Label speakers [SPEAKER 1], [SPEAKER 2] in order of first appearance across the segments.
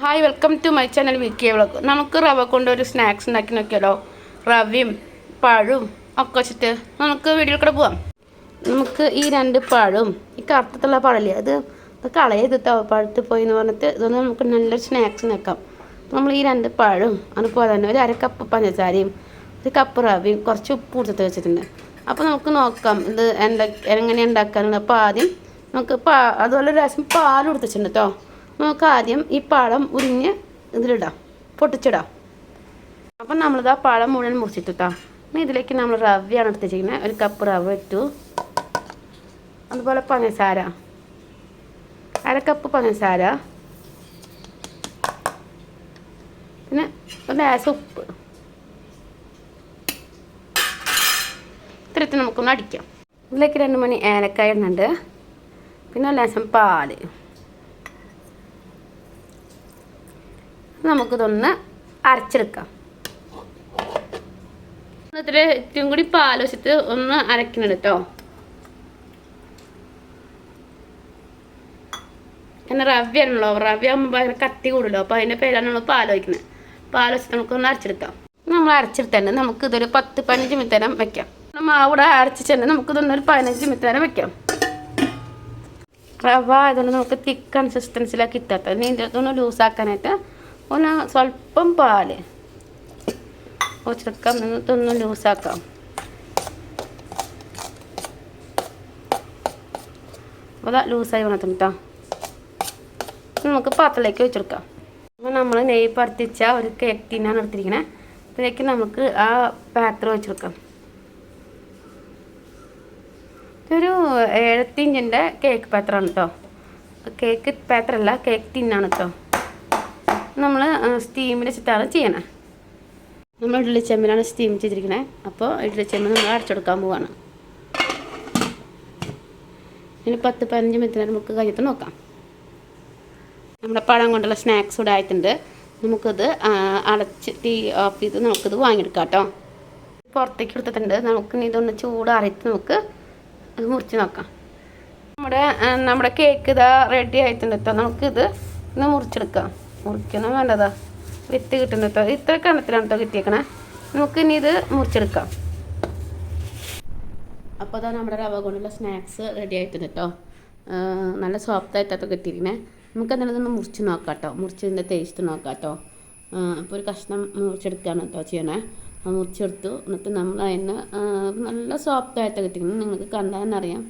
[SPEAKER 1] Hi welcome to my channel വിക്കിയ vlog നമുക്ക് റവ കൊണ്ട് ഒരു സ്നാക്സ് ഉണ്ടാക്കി നോക്കിയാലോ റവയും പഴവും ഒക്കെ വെച്ചിട്ട് നമുക്ക് വീട്ടിൽ കൂടെ പോവാം. നമുക്ക് ഈ രണ്ട് പഴവും ഈ കറുത്തത്തുള്ള പഴല്ലേ അത് കളയത് പഴുത്ത് പോയി എന്ന് പറഞ്ഞിട്ട് ഇതൊന്ന് നമുക്ക് നല്ലൊരു സ്നാക്സ് നിൽക്കാം നമ്മൾ ഈ രണ്ട് പഴവും അതുപോലെ തന്നെ ഒരു അര കപ്പ് പഞ്ചസാരയും ഒരു കപ്പ് റവയും കുറച്ച് ഉപ്പ് കൊടുത്തിട്ട് വെച്ചിട്ടുണ്ട്. അപ്പോൾ നമുക്ക് നോക്കാം ഇത് എന്താ എങ്ങനെ ഉണ്ടാക്കാനുള്ളത്. അപ്പോൾ ആദ്യം നമുക്ക് പാ അതുപോലെ ഒരു രസം പാൽ കൊടുത്തിട്ടുണ്ട് കേട്ടോ നമുക്ക് ആദ്യം ഈ പഴം ഉരിഞ്ഞ് ഇതിലിടാം. പൊട്ടിച്ചിടാം. അപ്പം നമ്മളിത് പഴം മുഴുവൻ മുറിച്ചിട്ടിട്ടാ. ഇനി ഇതിലേക്ക് നമ്മൾ റവയാണ് എടുത്ത് വെച്ചിരിക്കുന്നത് ഒരു കപ്പ് റവ ഇട്ടു. അതുപോലെ പഞ്ചസാര. അര കപ്പ് പഞ്ചസാര. പിന്നെ ഒരു ലേശം ഉപ്പ്. ഇത്തരത്തിൽ നമുക്കൊന്ന് അടിക്കാം. ഇതിലേക്ക് രണ്ട് മണി ഏലക്കായ ഇടുന്നുണ്ട്. പിന്നെ ലേശം പാൽ. നമുക്കിതൊന്ന് അരച്ചെടുക്കാം. ഇത്തിരി ഏറ്റവും കൂടി പാൽ വെച്ചിട്ട് ഒന്ന് അരക്കണം കേട്ടോ പിന്നെ റവ്യാണല്ലോ റവ്യ ആകുമ്പോൾ ഭയങ്കര കട്ടി കൂടുമല്ലോ അപ്പോൾ അതിന്റെ പേരാണ് നമ്മൾ പാൽ വെച്ചിട്ട് നമുക്കൊന്ന് അരച്ചെടുക്കാം. നമ്മൾ അരച്ചെടുത്തേണ്ട നമുക്ക് ഇതൊരു പത്ത് പതിനഞ്ച് മിനിറ്റ് നേരം വെക്കാം. മാവിടെ അരച്ചിട്ടുണ്ട് നമുക്ക് ഇതൊന്ന് ഒരു പതിനഞ്ച് മിനിറ്റ് നേരം വെക്കാം. റവ ആയതുകൊണ്ട് നമുക്ക് തിക്ക് കൺസിസ്റ്റൻസിലാണ് കിട്ടാത്തത് ഇതൊന്ന് ലൂസാക്കാനായിട്ട് ഒന്ന് സ്വല്പം പാൽ. ഒച്ചെടുക്കാം ഇതൊന്ന് ലൂസാക്കാം. അപ്പോൾ ലൂസായി വന്നിട്ടുണ്ട് കേട്ടോ നമുക്ക് പാത്രത്തിലേക്ക് വെച്ചെടുക്കാം അപ്പോൾ നമ്മൾ നെയ്യ് പറിച്ച ഒരു കേക്ക് തിന്നാണ് എടുത്തിരിക്കുന്നത് അതിലേക്ക് നമുക്ക് ആ പാത്രം വെച്ചെടുക്കാം ഇതൊരു ഏഴത്തിഞ്ചിന്റെ കേക്ക് പാത്രമാണ് കേട്ടോ കേക്ക് പാത്രമല്ല കേക്ക് ടിന്നാണ് കേട്ടോ നമ്മൾ സ്റ്റീമിൽ വെച്ചിട്ടാണ് ചെയ്യണത് നമ്മൾ ഇഡ്ഡലി ചെമ്പിലാണ് സ്റ്റീം ചെയ്തിരിക്കുന്നത് അപ്പോൾ ഇഡ്ഡലി ചെമ്മൻ നമ്മൾ അടച്ചെടുക്കാൻ പോവാണ്. ഇനി പത്ത് പതിനഞ്ച് നേരം നമുക്ക് കഴിഞ്ഞിട്ട് നോക്കാം. നമ്മുടെ പഴം കൊണ്ടുള്ള സ്നാക്സ് ഇവിടെ ആയിട്ടുണ്ട്. നമുക്കത് അടച്ച് ടീ ഓഫ് ചെയ്ത് നമുക്കിത് വാങ്ങിയെടുക്കാം കേട്ടോ. പുറത്തേക്ക് എടുത്തിട്ടുണ്ട്. നമുക്ക് ഇതൊന്ന് ചൂടാറിയിട്ട് നമുക്ക് മുറിച്ച് നോക്കാം. നമ്മുടെ നമ്മുടെ കേക്ക് ഇതാ റെഡി ആയിട്ടുണ്ട് കേട്ടോ. നമുക്കിത് ഇന്ന് മുറിച്ചെടുക്കാം. മുറിക്കണം വേണ്ടതാ. വിത്ത് കിട്ടുന്നു കേട്ടോ ഇത്ര കണത്തിലാണ് കേട്ടോ കിട്ടിയേക്കണേ. നമുക്ക് ഇനി ഇത് മുറിച്ചെടുക്കാം. അപ്പോൾ അതാ നമ്മുടെ റവ കൊണ്ടുള്ള സ്നാക്സ് റെഡി ആയിട്ടുണ്ട് കേട്ടോ നല്ല സോഫ്റ്റ് ആയിട്ടൊക്കെ കിട്ടിയിരിക്കണേ. നമുക്ക് ഒന്ന് മുറിച്ച് നോക്കാം കേട്ടോ മുറിച്ചതിന്റെ ടേസ്റ്റ് നോക്കാം കേട്ടോ അപ്പോൾ ഒരു കഷ്ണം മുറിച്ചെടുക്കുകയാണ് കേട്ടോ ചെയ്യണേ. മുറിച്ചെടുത്തു. എന്നിട്ട് നമ്മൾ അതിന് നല്ല സോഫ്റ്റ് ആയിട്ടാണ് കിട്ടിയിരിക്കുന്നത് നിങ്ങൾക്ക് കണ്ടാൽ അറിയാം.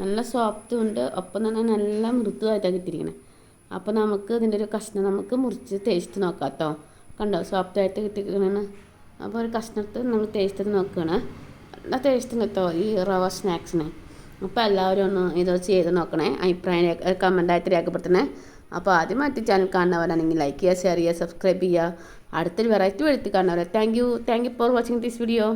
[SPEAKER 1] നല്ല സോഫ്റ്റും ഉണ്ട്. ഒപ്പം തന്നെ നല്ല മൃദുവായിട്ടാണ് കിട്ടിയിരിക്കുന്നത് അപ്പോൾ നമുക്ക് ഇതിന്റെ ഒരു കഷ്ണം നമുക്ക് മുറിച്ച് ടേസ്റ്റ് നോക്കാം കേട്ടോ കണ്ടോ? സോഫ്റ്റ് ആയിട്ട് കിട്ടിക്കണേ അപ്പോൾ ഒരു കഷ്ണത്ത് നമ്മൾ ടേസ്റ്റ് നോക്കുകയാണ് നല്ല ടേസ്റ്റ് കേട്ടോ ഈ റവ സ്നാക്സിന് അപ്പോൾ എല്ലാവരും ഒന്ന് ഇത് ചെയ്ത് നോക്കണേ. അഭിപ്രായം കമന്റായിട്ട് രേഖപ്പെടുത്തണേ. അപ്പോൾ ആദ്യം മറ്റു ചാനൽ കാണുന്നവരാണെങ്കിൽ ലൈക്ക് ചെയ്യുക ഷെയർ ചെയ്യുക സബ്സ്ക്രൈബ് ചെയ്യുക. അടുത്തൊരു വെറൈറ്റി എഴുത്തി കാണുന്നവരെ. Thank you thank you for watching this video